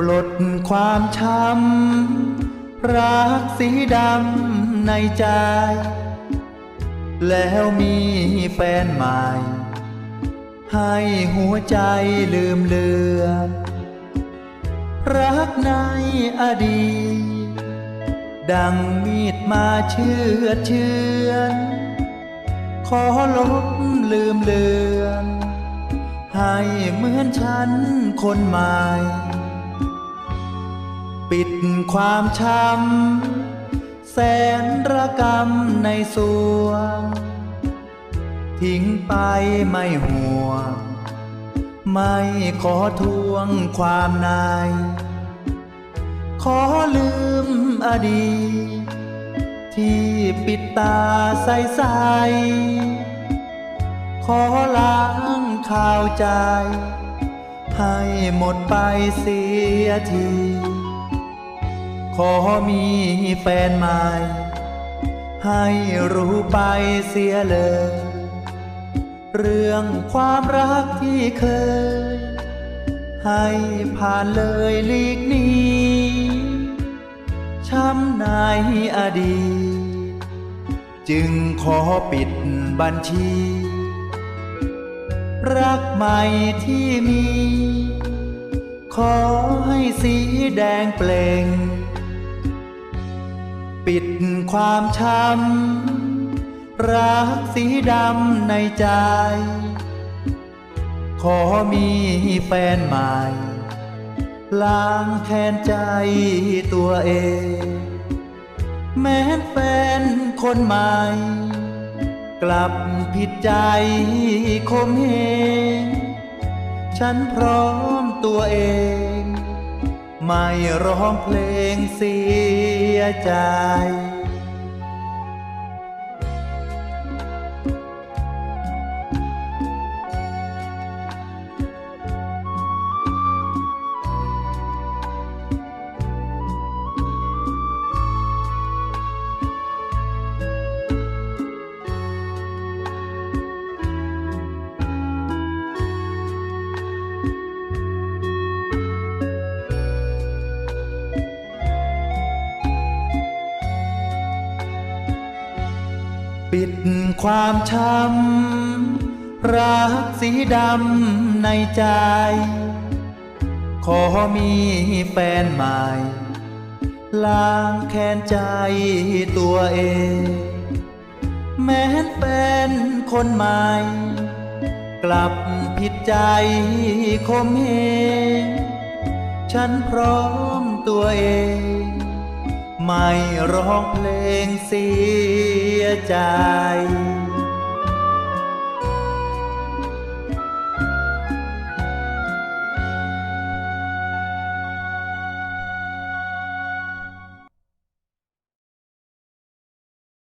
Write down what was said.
ปลดความช้ำรักสีดำในใจ แล้วมีแฟนใหม่ ให้หัวใจลืมเลือนรักในอดีต ดังมีดมาเชื่อดเชือนขอลบลืมเลือนให้เหมือนฉันคนใหม่ ปิดความช้ำแสนระกำในสวง ทิ้งไปไม่ห่วง ไม่ขอทวงความใน ขอลืมอดีตที่ปิดตาใสใสขอล้างข่าวใจ ให้หมดไปเสียที ขอมีแฟนใหม่ ให้รู้ไปเสียเลย เรื่องความรักที่เคย ให้ผ่านเลยลีกนี้ช้ำในอดีตจึงขอปิดบัญชี รักใหม่ที่มี ขอให้สีแดงเปล่ง ปิดความช้ำรักสีดำในใจ ขอมีแฟนใหม่ ล้างแค้นใจตัวเอง แม้แฟนคนใหม่ กลับผิดใจคมเหงฉันพร้อมตัวเอง ไม่ร้องเพลงเสียใจ ปิดความช้ำรักสีดำในใจ ขอมีแฟนใหม่ ล้างแค้นใจตัวเอง แม้แฟนคนใหม่ กลับผิดใจคมเหงฉันพร้อมตัวเอง ไม่ร้องเพลงเสียใจ